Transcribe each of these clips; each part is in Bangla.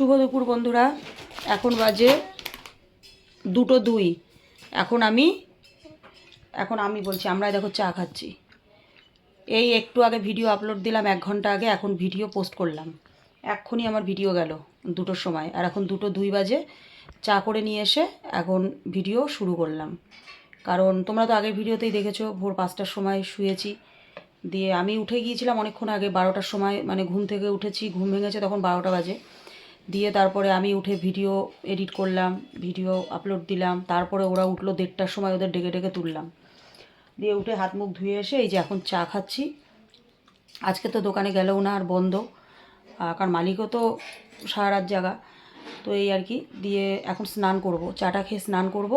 শুভ দুপুর বন্ধুরা। এখন বাজে দুটো দুই। এখন আমি এখন আমি বলছি আমরা দেখো চা খাচ্ছি। এই একটু আগে ভিডিও আপলোড দিলাম, এক ঘণ্টা আগে, এখন ভিডিও পোস্ট করলাম। এক্ষুনি আমার ভিডিও গেল দুটোর সময়। আর এখন দুটো দুই বাজে, চা করে নিয়ে এসে এখন ভিডিও শুরু করলাম। কারণ তোমরা তো আগের ভিডিওতেই দেখেছ, ভোর পাঁচটার সময় শুয়েছি। দিয়ে আমি উঠে গিয়েছিলাম অনেকক্ষণ আগে, বারোটার সময় মানে ঘুম থেকে উঠেছি, ঘুম ভেঙেছে, তখন বারোটা বাজে। দিয়ে তারপরে আমি উঠে ভিডিও এডিট করলাম ভিডিও আপলোড দিলাম তারপরে ওরা উঠল দেড়টার সময় ওদের ডেকে ডেকে তুললাম। দিয়ে উঠে হাত মুখ ধুয়ে এসে এই যে এখন চা খাচ্ছি। আজকে তো দোকানে গেলেও না আর বন্ধ কারণ মালিকও তো সারা রাত জাগা। তো এই আর কি দিয়ে এখন স্নান করব চাটা খেয়ে স্নান করব।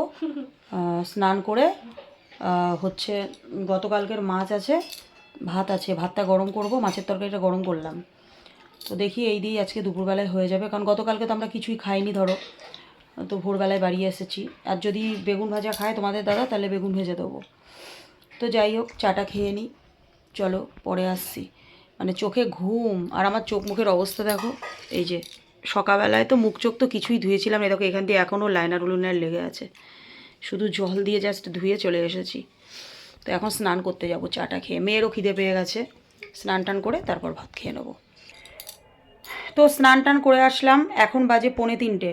স্নান করে হচ্ছে গতকালকের মাছ আছে ভাত আছে ভাতটা গরম করব মাছের তরকারিটা গরম করলাম। তো দেখি এই দিয়েই আজকে দুপুরবেলায় হয়ে যাবে। কারণ গতকালকে তো আমরা কিছুই খাইনি, ধরো। তো ভোরবেলায় বাড়ি এসেছি। আর যদি বেগুন ভাজা খায় তোমাদের দাদা, তাহলে বেগুন ভেজে দেবো। তো যাই হোক, চাটা খেয়ে নিই চলো, পরে আসছি। মানে চোখে ঘুম। আর আমার চোখ মুখের অবস্থা দেখো। এই যে, সকালবেলায় তো মুখ চোখ তো কিছুই ধুয়েছিলাম না। দেখো, এখান দিয়ে এখনও লাইনার উলুনার লেগে আছে। শুধু জল দিয়ে জাস্ট ধুয়ে চলে এসেছি। তো এখন স্নান করতে যাব, চাটা খেয়ে। মেয়েরও খিদে পেয়ে গেছে। স্নান টান করে তারপর ভাত খেয়ে নেব। তো স্নান টান করে আসলাম, এখন বাজে পৌনে তিনটে।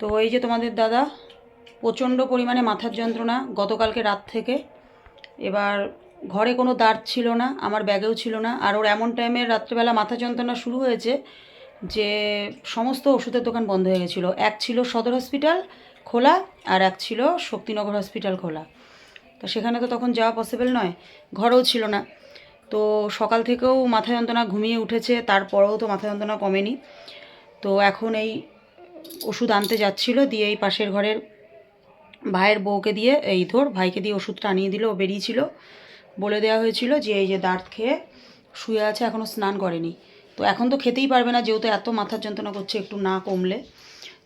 তো এই যে তোমাদের দাদা, প্রচণ্ড পরিমাণে মাথার যন্ত্রণা গতকালকে রাত থেকে। এবার ঘরে কোনো দাঁত ছিল না, আমার ব্যাগেও ছিল না। আর ওর এমন টাইমে রাত্রেবেলা মাথা যন্ত্রণা শুরু হয়েছে যে সমস্ত ওষুধের দোকান বন্ধ হয়ে গেছিল। এক ছিল সদর হসপিটাল খোলা আর এক ছিল শক্তিনগর হসপিটাল খোলা। তো সেখানে তো তখন যাওয়া পসিবল নয়, ঘরেও ছিল না। তো সকাল থেকেও মাথা যন্ত্রণা ঘুমিয়ে উঠেছে, তারপরেও তো মাথা যন্ত্রণা কমেনি। তো এখন এই ওষুধ আনতে যাচ্ছিল, দিয়ে এই পাশের ঘরের ভাইয়ের বউকে দিয়ে এই ধর ভাইকে দিয়ে ওষুধটা আনিয়ে দিল, ও বেরিয়েছিল। বলে দেওয়া হয়েছিল যে এই যে দাঁত খেয়ে শুয়ে আছে এখনও স্নান করেনি। তো এখন তো খেতেই পারবে না, যেহেতু এত মাথার যন্ত্রণা করছে, একটু না কমলে।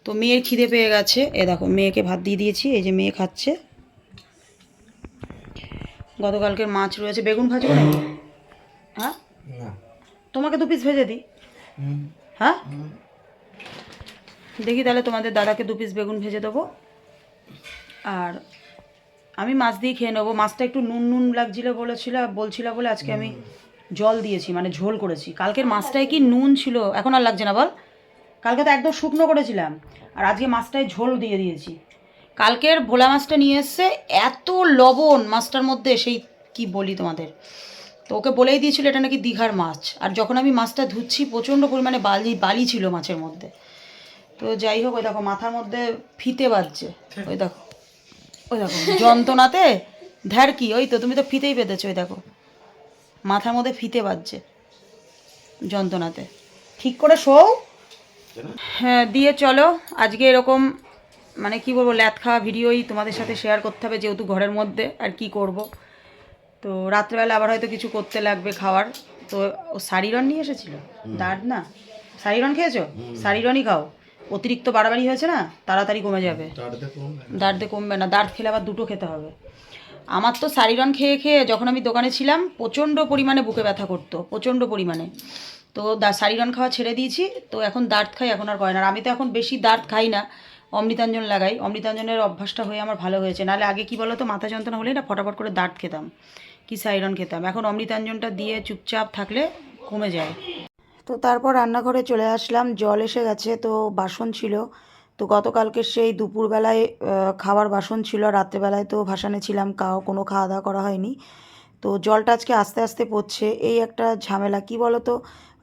তো মেয়ের খিদে পেয়ে গেছে। এ দেখো, মেয়েকে ভাত দিয়ে দিয়েছি, এই যে মেয়ে খাচ্ছে। গতকালকের মাছ রয়েছে। বেগুন ভাজবো নাকি হ্যাঁ? তোমাকে দু পিস ভেজে দিই। হ্যাঁ? দেখি তাহলে তোমাদের দাদাকে দু পিস বেগুন ভেজে দেবো। আর আমি মাছ দিয়ে খেয়ে নেব। মাছটা একটু নুন নুন লাগছিল বলেছিল বলছিল বলে আজকে আমি জল দিয়েছি মানে ঝোল করেছি। কালকের মাছটায় কি নুন ছিল? এখন আর লাগছে না বল। কালকে তো একদম শুকনো করেছিলাম। আর আজকে মাছটায় ঝোল দিয়ে দিয়েছি। কালকের ভোলা মাছটা নিয়ে এসছে এত লবণ মাছটার মধ্যে সেই কি বলি তোমাদের? তো ওকে বলেই দিয়েছিল এটা নাকি দীঘার মাছ। আর যখন আমি মাছটা ধুচ্ছি, প্রচণ্ড পরিমাণে বালি বালি ছিল মাছের মধ্যে। তো যাই হোক, ওই দেখো মাথার মধ্যে ফিতে বাজছে। ওই দেখো ওই দেখো, যন্ত্রণাতে ধ্যার কি? ওই তো, তুমি তো ফিতেই পেতেছো ওই দেখো। মাথার মধ্যে ফিতে বাজছে যন্ত্রণাতে। ঠিক করে শোও। হ্যাঁ দিয়ে চলো। আজকে এরকম মানে কি বলব, ল্যাথ খাওয়া ভিডিওই তোমাদের সাথে শেয়ার করতে হবে, যেহেতু ঘরের মধ্যে, আর কি করব। তো রাত্রেবেলা আবার হয়তো কিছু করতে লাগবে খাওয়ার। তো ও শাড়িরন নিয়ে এসেছিল। দাঁড় না। সারিরন খেয়েছো? শাড়িরনই খাও। অতিরিক্ত বাড়াবাড়ি হয়েছে না? তাড়াতাড়ি কমে যাবে। তার দেখুন দাঁড় দিয়ে কমবে না। দাঁড় খেলে আবার দুটো খেতে হবে। আমার তো সারিরন খেয়ে খেয়ে যখন আমি দোকানে ছিলাম প্রচণ্ড পরিমাণে বুকে ব্যথা করতো প্রচণ্ড পরিমাণে। তো দা সারিরন খাওয়া ছেড়ে দিয়েছি। তো এখন দাঁত খাই এখন আর করে না। আর আমি তো এখন বেশি দাঁত খাই না অমৃতাঞ্জন লাগাই। অমৃতাঞ্জনের অভ্যাসটা হয়ে আমার ভালো হয়েছে। নাহলে আগে কি বলো তো মাথা যন্ত্রণা হলেই না ফটাফট করে দাঁত খেতাম। কি সাইরন খেতাম। এখন অমৃতাঞ্জনটা দিয়ে চুপচাপ থাকলে কমে যায়। তো তারপর রান্নাঘরে চলে আসলাম, জল এসে গেছে, তো বাসন ছিল। তো গতকালকে সেই দুপুরবেলায় খাবার বাসন ছিল, রাত্রেবেলায় তো ভাসানে ছিলাম, কাও কোনো খাওয়া দাওয়া করা হয়নি। তো জলটা আজকে আস্তে আস্তে পড়ছে। এই একটা ঝামেলা, কি বলো তো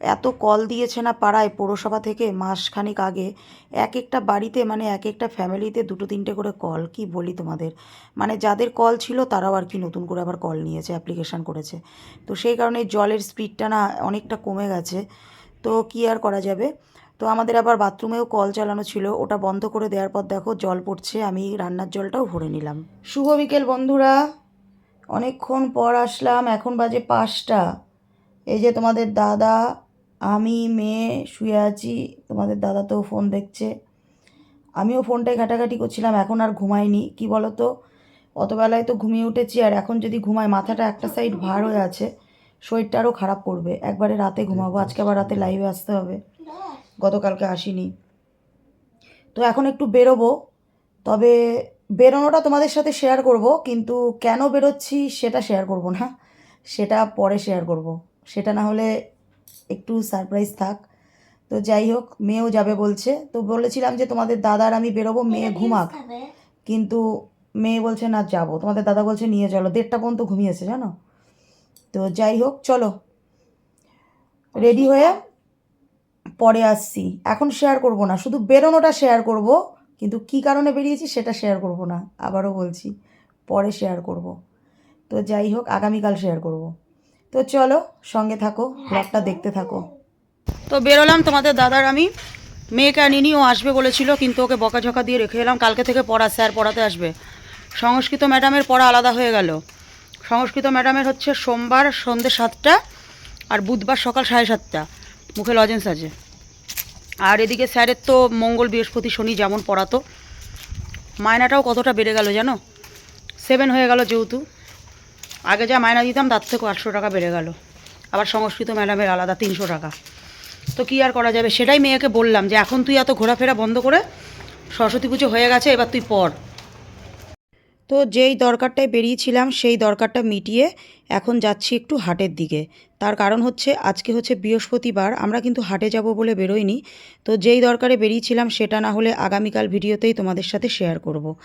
এত কল দিয়েছে না পাড়ায় পৌরসভা থেকে মাসখানিক আগে। এক একটা বাড়িতে মানে এক একটা ফ্যামিলিতে দুটো তিনটে করে কল, কি বলি তোমাদের? মানে যাদের কল ছিল তারাও আর কি নতুন করে আবার কল নিয়েছে অ্যাপ্লিকেশান করেছে। তো সেই কারণে জলের স্পিডটা না অনেকটা কমে গেছে। তো কি আর করা যাবে? তো আমাদের আবার বাথরুমেও কল চালানো ছিল। ওটা বন্ধ করে দেওয়ার পর দেখো জল পড়ছে, আমি রান্নার জলটাও ভরে নিলাম। শুভ বিকেল বন্ধুরা। অনেকক্ষণ পর আসলাম, এখন বাজে পাঁচটা। এই যে তোমাদের দাদা আমি মেয়ে, শুয়ে আছি, তোমাদের দাদা তো ফোন দেখছে। আমিও ফোনটায় ঘাটাঘাটি করছিলাম, এখন আর ঘুমাইনি। কি বলো তো অতবেলায় তো ঘুমিয়ে উঠেছি, আর এখন যদি ঘুমাই, মাথাটা একটা সাইড ভার হয়ে আছে শরীরটা আরও খারাপ করবে। একবারে রাতে ঘুমাবো, আজকে আবার রাতে লাইভে আসতে হবে। গতকালকে আসিনি। তো এখন একটু বেরোবো, তবে বেরোনোটা তোমাদের সাথে শেয়ার করব, কিন্তু কেন বেরোচ্ছি সেটা শেয়ার করব না, সেটা পরে শেয়ার করব। সেটা না হলে একটু সারপ্রাইজ থাক। তো যাই হোক মেয়েও যাবে বলছে। তো বলেছিলাম যে তোমাদের দাদার আমি বেরোবো মেয়ে ঘুমাক। কিন্তু মেয়ে বলছে না যাব। তোমাদের দাদা বলছে নিয়ে চলো। দেড়টা পর্যন্ত ঘুমিয়েছে জানো? তো যাই হোক চলো। রেডি হয়ে পরে আসছি। এখন শেয়ার করব না। শুধু বেরোনোটা শেয়ার করব কিন্তু কি কারণে বেরিয়েছি সেটা শেয়ার করব না। আবারও বলছি পরে শেয়ার করব। তো যাই হোক আগামীকাল শেয়ার করব। তো চলো সঙ্গে থাকো ব্লগটা দেখতে থাকো। তো বেরোলাম তোমাদের দাদার আমি। মেয়েকে আনিনি ও আসবে বলেছিল, কিন্তু ওকে বকাঝকা দিয়ে রেখে এলাম। কালকে থেকে পড়া, স্যার পড়াতে আসবে। সংস্কৃত ম্যাডামের পড়া আলাদা হয়ে গেল। সংস্কৃত ম্যাডামের হচ্ছে সোমবার সন্ধ্যে সাতটা আর বুধবার সকাল সাড়ে সাতটা। মুখে লজেন্স আছে। আর এদিকে স্যারের তো মঙ্গল বৃহস্পতি শনি যেমন পড়াতো। মায়নাটাও কতটা বেড়ে গেল জানো? সেভেন হয়ে গেল যেহেতু। আগে যা মায়না দিতাম, তার থেকে আটশো টাকা বেড়ে গেল। আবার সংস্কৃত ম্যাডামের আলাদা তিনশো টাকা। তো কী আর করা যাবে? সেটাই মেয়েকে বললাম যে, এখন তুই এত ঘোরাফেরা বন্ধ করে সরস্বতী পুজো হয়ে গেছে, এবার তুই পড়। তো যেই দরকারটায় বেরিয়েছিলাম, সেই দরকারটা মিটিয়ে এখন যাচ্ছি একটু হাটের দিকে। তার কারণ হচ্ছে, আজকে হচ্ছে বৃহস্পতিবার, আমরা কিন্তু হাটে যাব বলে বেরোইনি। তো যেই দরকারে বেরিয়েছিলাম, সেটা না হলে আগামীকাল ভিডিওতেই তোমাদের সাথে শেয়ার করব।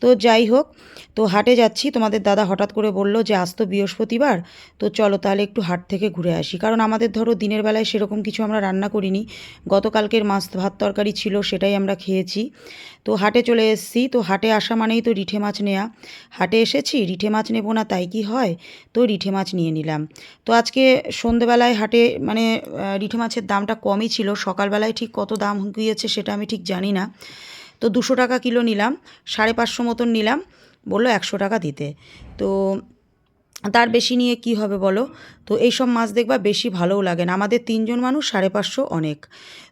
তো যাই হোক, তো হাটে যাচ্ছি। তোমাদের দাদা হঠাৎ করে বলল যে, আজ তো বৃহস্পতিবার, তো চলো তাহলে একটু হাট থেকে ঘুরে আসি। কারণ আমাদের ধরো দিনের বেলায় সেরকম কিছু আমরা রান্না করিনি। গতকালকের মাছ ভাত তরকারি ছিল, সেটাই আমরা খেয়েছি। তো হাটে চলে এসেছি। তো হাটে আসা মানেই তো রিঠে মাছ নেওয়া হাটে এসেছি, রিঠে মাছ নেব না, তাই কি হয়? তো রিঠে মাছ নিয়ে নিলাম। তো আজকে সন্ধেবেলায় হাটে মানে রিঠে মাছের দামটা কমই ছিল। সকালবেলায় ঠিক কত দাম গিয়েছে সেটা আমি ঠিক জানি না। তো দুশো টাকা কিলো নিলাম, সাড়ে পাঁচশো মতন নিলাম, বলল একশো টাকা দিতে। তো তার বেশি নিয়ে কি হবে বলো? তো এইসব মাছ দেখবা বেশি ভালোও লাগে না। আমাদের তিনজন মানুষ, সাড়ে পাঁচশো অনেক।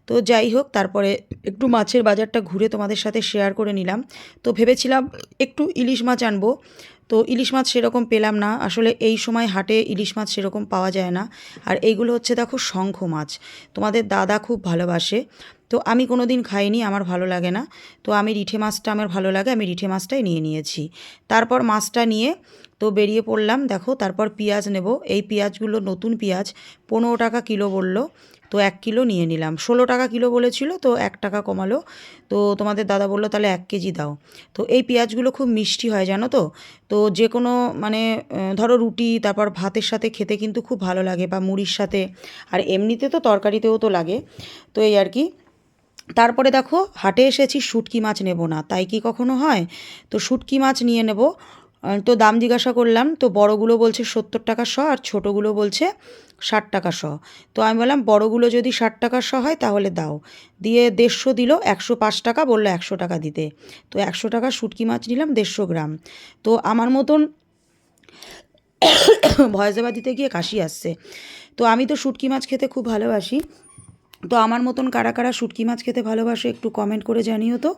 তো যাই হোক, তারপরে একটু মাছের বাজারটা ঘুরে তোমাদের সাথে শেয়ার করে নিলাম। তো ভেবেছিলাম একটু ইলিশ মাছ আনব। তো ইলিশ মাছ সেরকম পেলাম না। আসলে এই সময় হাটে ইলিশ মাছ সেরকম পাওয়া যায় না। আর এইগুলো হচ্ছে দেখো শঙ্খ মাছ। তোমাদের দাদা খুব ভালোবাসে। তো আমি কোনো দিন খাইনি, আমার ভালো লাগে না। তো আমি রিঠে মাছটা, আমার ভালো লাগে, আমি রিঠে মাছটাই নিয়ে নিয়েছি। তারপর মাছটা নিয়ে তো বেরিয়ে পড়লাম, দেখো তারপর পেঁয়াজ নেব। এই পেঁয়াজগুলো নতুন পেঁয়াজ, পনেরো টাকা কিলো বলল। তো এক কিলো নিয়ে নিলাম। ষোলো টাকা কিলো বলেছিল, তো এক টাকা কমালো। তো তোমাদের দাদা বলল, তাহলে এক কেজি দাও। তো এই পেঁয়াজগুলো খুব মিষ্টি হয়, জানো তো? তো যে কোনো মানে ধরো রুটি, তারপর ভাতের সাথে খেতে কিন্তু খুব ভালো লাগে বা মুড়ির সাথে। আর এমনিতে তো তরকারিতেও তো লাগে। তো এই আর কি। তারপরে দেখো, হাটে এসেছি, শুটকি মাছ নেব না। তাই কি কখনো হয়? তো শুটকি মাছ নিয়ে নেব। তো দাম জিজ্ঞাসা করলাম, তো বড়গুলো বলছে সত্তর টাকা শ আর ছোটোগুলো বলছে ষাট টাকা শ। তো আমি বললাম, বড়গুলো যদি ষাট টাকা শ হয় তাহলে দাও। দিয়ে দেড়শো দিল, একশো পাঁচ টাকা বলল একশো টাকা দিতে। তো একশো টাকা শুটকি মাছ নিলাম, দেড়শো গ্রাম। তো আমার মতন ভয়েস দেওয়া দিতে গিয়ে কাশি আসছে। তো আমি তো শুটকি মাছ খেতে খুব ভালোবাসি। তো আমার মতন কারা কারা শুটকি মাছ খেতে ভালোবাসে একটু কমেন্ট করে জানিও তো।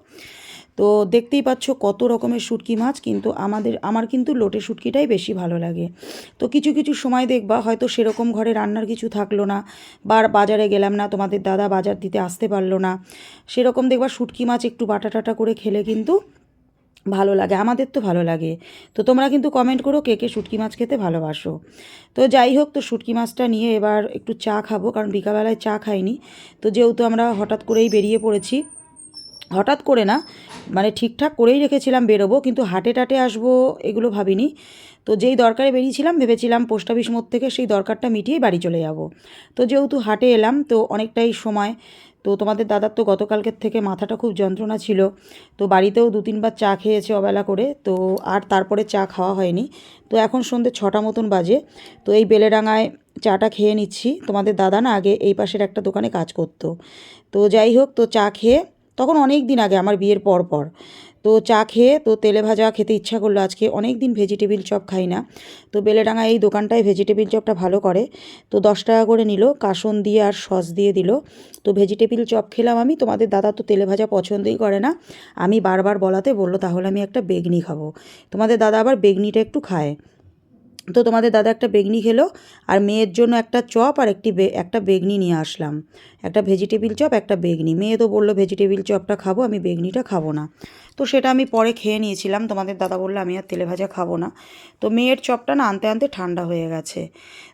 তো দেখতেই পাচ্ছ কত রকমের শুটকি মাছ, কিন্তু আমাদের, আমার কিন্তু লোটে শুটকিটাই বেশি ভালো লাগে। তো কিছু কিছু সময় দেখবা, হয়তো সেরকম ঘরে রান্নার কিছু থাকল না, বা বাজারে গেলাম না, তোমাদের দাদা বাজার দিতে আসতে পারল না। সেরকম দেখবা শুটকি মাছ একটু বাটা টাটা করে খেলে কিন্তু ভালো লাগে, আমাদের তো ভালো লাগে। তো তোমরা কিন্তু কমেন্ট করো কে কে শুটকি মাছ খেতে ভালোবাসো। তো যাই হোক, তো শুটকি মাছটা নিয়ে এবার একটু চা খাব, কারণ বিকালবেলায় চা খাইনি। তো যেহেতু আমরা হঠাৎ করেই বেরিয়ে পড়েছি হঠাৎ করে না মানে ঠিকঠাক করেই রেখেছিলাম বেরোবো, কিন্তু হাটে টাটে আসব এগুলো ভাবিনি। তো যেই দরকারে বেরিয়েছিলাম, ভেবেছিলাম পোস্ট অফিস মোড় থেকে সেই দরকারটা মিটিয়েই বাড়ি চলে যাব। তো যেহেতু হাটে এলাম, তো অনেকটাই সময়, তো তোমাদের দাদার তো গতকালকের থেকে মাথাটা খুব যন্ত্রণা ছিল। তো বাড়িতেও দু তিনবার চা খেয়েছে অবেলা করে, তো আর তারপরে চা খাওয়া হয়নি। তো এখন সন্ধ্যে ছটা মতন বাজে, তো এই বেলেডাঙায় চাটা খেয়ে নিচ্ছি। তোমাদের দাদা না আগে এই পাশের একটা দোকানে কাজ করতো। তো যাই হোক, তো চা খেয়ে তখন অনেক দিন আগে, আমার বিয়ের পর পর। তো চা খেয়ে, তো তেলে ভাজা খেতে ইচ্ছা করল। আজকে অনেক দিন ভেজিটেবিল চপ খাই না। তো বেলেডাঙা এই দোকানটায় ভেজিটেবিল চপটা ভালো করে। তো দশ টাকা করে নিল, কাসন দিয়ে আর সস দিয়ে দিল। তো ভেজিটেবিল চপ খেলাম আমি। তোমাদের দাদা তো তেলে ভাজা পছন্দই করে না। আমি বারবার বলাতে বলল, তাহলে আমি একটা বেগনি খাব। তোমাদের দাদা আবার বেগনিটা একটু খায়। তো তোমাদের দাদা একটা বেগনি খেলো, আর মেয়ের জন্য একটা চপ আর একটি একটা বেগনি নিয়ে আসলাম। একটা ভেজিটেবিল চপ, একটা বেগনি। মেয়ে তো বলল ভেজিটেবিল চপটা খাব, আমি বেগনিটা খাব না। তো সেটা আমি পরে খেয়ে নিয়েছিলাম। তোমাদের দাদা বলল, আমি আর তেলে ভাজা খাব না। তো মেয়ের চপটা না আনতে আনতে ঠান্ডা হয়ে গেছে।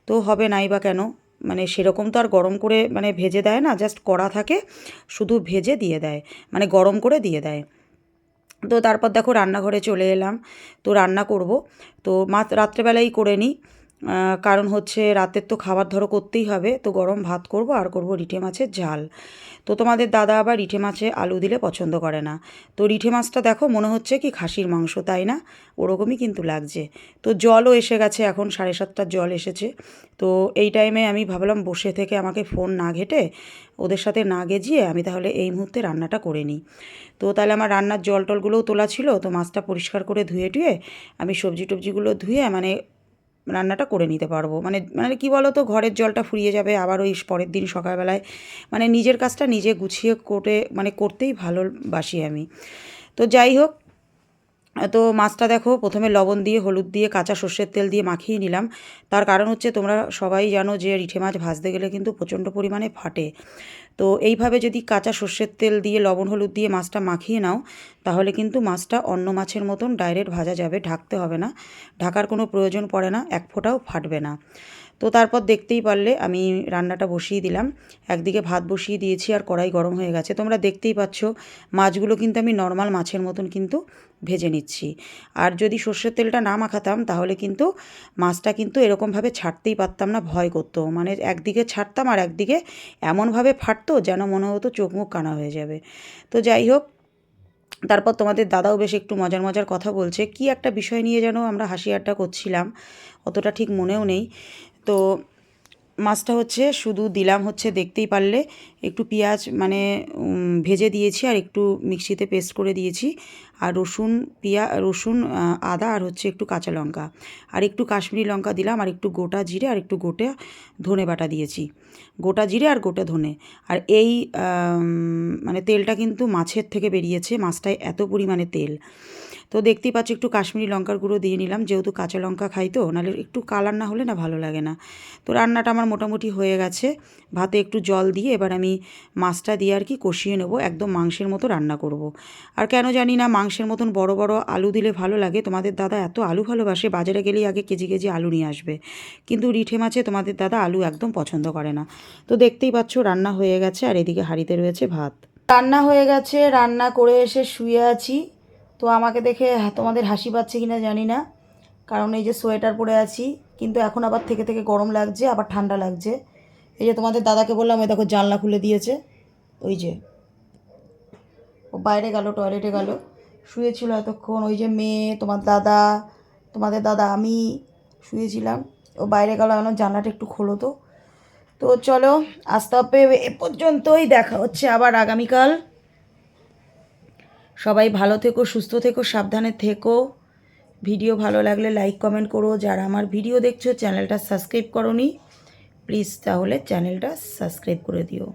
তো হবে নাই বা কেন? মানে সেরকম তো আর গরম করে মানে ভেজে দেয় না, জাস্ট কড়া থাকে, শুধু ভেজে দিয়ে দেয়। মানে গরম করে দিয়ে দেয়। তো তারপর দেখো রান্নাঘরে চলে এলাম। তো রান্না করব। তো মা রাত্রেবেলাই করে নিই। কারণ হচ্ছে রাতের তো খাবার ধরো করতেই হবে। তো গরম ভাত করব আর করব রিটে মাছের ঝাল। তো তোমাদের দাদা আবার রিঠে মাছে আলু দিলে পছন্দ করে না। তো রিঠে মাছটা দেখো, মনে হচ্ছে কি খাসির মাংস, তাই না? ওরকমই কিন্তু লাগছে। তো জলও এসে গেছে, এখন সাড়ে সাতটার জল এসেছে। তো এই টাইমে আমি ভাবলাম বসে থেকে আমাকে ফোন না ঘেটে ওদের সাথে না গেজিয়ে আমি তাহলে এই মুহূর্তে রান্নাটা করে নিই। তো তাহলে আমার রান্নার জল টলগুলোও তোলা ছিল, তো মাছটা পরিষ্কার করে ধুয়ে টুয়ে আমি সবজি টবজিগুলো ধুয়ে মানে রান্নাটা করে নিতে পারব। মানে মানে কি বলো তো ঘরের জলটা ফুরিয়ে যাবে, আবার ওই পরের দিন সকালবেলায় মানে নিজের কাজটা নিজে গুছিয়ে করে মানে করতেই ভালোবাসি আমি। তো যাই হোক, তো মাছটা দেখো, প্রথমে লবণ দিয়ে, হলুদ দিয়ে, কাঁচা সর্ষের তেল দিয়ে মাখিয়ে নিলাম। তার কারণ হচ্ছে তোমরা সবাই জানো যে রিঠে মাছ ভাজতে গেলে কিন্তু প্রচণ্ড পরিমাণে ফাটে। তো এইভাবে যদি কাঁচা সর্ষের তেল দিয়ে লবণ, হলুদ দিয়ে মাছটা মাখিয়ে নাও, তাহলে কিন্তু মাছটা অন্য মাছের মতন ডাইরেক্ট ভাজা যাবে, ঢাকতে হবে না। ঢাকার কোনো প্রয়োজন পড়ে না, এক ফোঁটাও ফাটবে না। তো তারপর দেখতেই পারলে আমি রান্নাটা বসিয়ে দিলাম। একদিকে ভাত বসিয়ে দিয়েছি আর কড়াই গরম হয়ে গেছে। তোমরা দেখতেই পাচ্ছ, মাছগুলো কিন্তু আমি নর্মাল মাছের মতন কিন্তু ভেজে নিচ্ছি। আর যদি সর্ষের তেলটা না মাখাতাম, তাহলে কিন্তু মাছটা কিন্তু এরকমভাবে ছাড়তেই পারতাম না, ভয় করতো। মানে একদিকে ছাড়তাম আর একদিকে এমনভাবে ফাটতো যেন মনে হতো চোখ মুখ কানা হয়ে যাবে। তো যাই হোক, তারপর তোমাদের দাদাও বেশ একটু মজার মজার কথা বলছে, কি একটা বিষয় নিয়ে যেন আমরা হাসি আড্ডা করছিলাম, অতটা ঠিক মনেও নেই। তো মাছটা হচ্ছে শুধু দিলাম হচ্ছে দেখতেই পারলে। একটু পেঁয়াজ মানে ভেজে দিয়েছি আর একটু মিক্সিতে পেস্ট করে দিয়েছি। আর রসুন, পিয়া, রসুন আদা আর হচ্ছে একটু কাঁচা লঙ্কা। আর একটু কাশ্মীরি লঙ্কা দিলাম আর একটু গোটা জিরে আর একটু গোটা ধনে বাটা দিয়েছি। গোটা জিরে আর গোটা ধনে। আর এই মানে তেলটা কিন্তু মাছের থেকে বেরিয়েছে। মাছটায় এত পরিমাণে তেল। তো দেখতেই পাচ্ছি একটু কাশ্মীরি লঙ্কার গুঁড়ো দিয়ে নিলাম, যেহেতু কাঁচা লঙ্কা খাই তো, নাহলে একটু কালার না হলে না ভালো লাগে না। তো রান্নাটা আমার মোটামুটি হয়ে গেছে, ভাতে একটু জল দিয়ে এবার আমি মাছটা দিয়ে আর কি কষিয়ে নেব, একদম মাংসের মতো রান্না করব। আর কেন জানি না, মাংসের মতন বড় বড় আলু দিলে ভালো লাগে, তোমাদের দাদা এত আলু ভালোবাসে, বাজারে গেলেই আগে কেজি কেজি আলু নিয়ে আসবে। কিন্তু রিঠে মাছে তোমাদের দাদা আলু একদম পছন্দ করে না। তো দেখতেই পাচ্ছ রান্না হয়ে গেছে, আর এদিকে হাঁড়িতে রয়েছে ভাত। রান্না হয়ে গেছে, রান্না করে এসে শুয়ে আছি। তো আমাকে দেখে তোমাদের হাসি পাচ্ছে কিনা জানি না। কারণ এই যে সোয়েটার পরে আছি, কিন্তু এখন আবার থেকে থেকে গরম লাগছে, আবার ঠান্ডা লাগছে। এই যে তোমাদের দাদাকে বললাম ওই দেখো জানলা খুলে দিয়েছে। ওই যে। ও বাইরে গেল টয়লেটে গেল। শুয়েছিল এতক্ষণ, ওই যে মেয়ে, তোমার দাদা, তোমাদের দাদা, আমি শুয়েছিলাম। ও বাইরে গেল, এখন জানলাটা একটু খোলো তো। তো চলো আস্তে হবে এ পর্যন্তই, দেখা হচ্ছে আবার আগামীকাল। সবাই ভালো থেকো, সুস্থ থেকো, সাবধানে থেকো। ভিডিও ভালো লাগলে লাইক কমেন্ট করো। যারা আমার ভিডিও দেখছ, চ্যানেলটা সাবস্ক্রাইব করো প্লিজ তাহলে চ্যানেলটা সাবস্ক্রাইব করে দিও।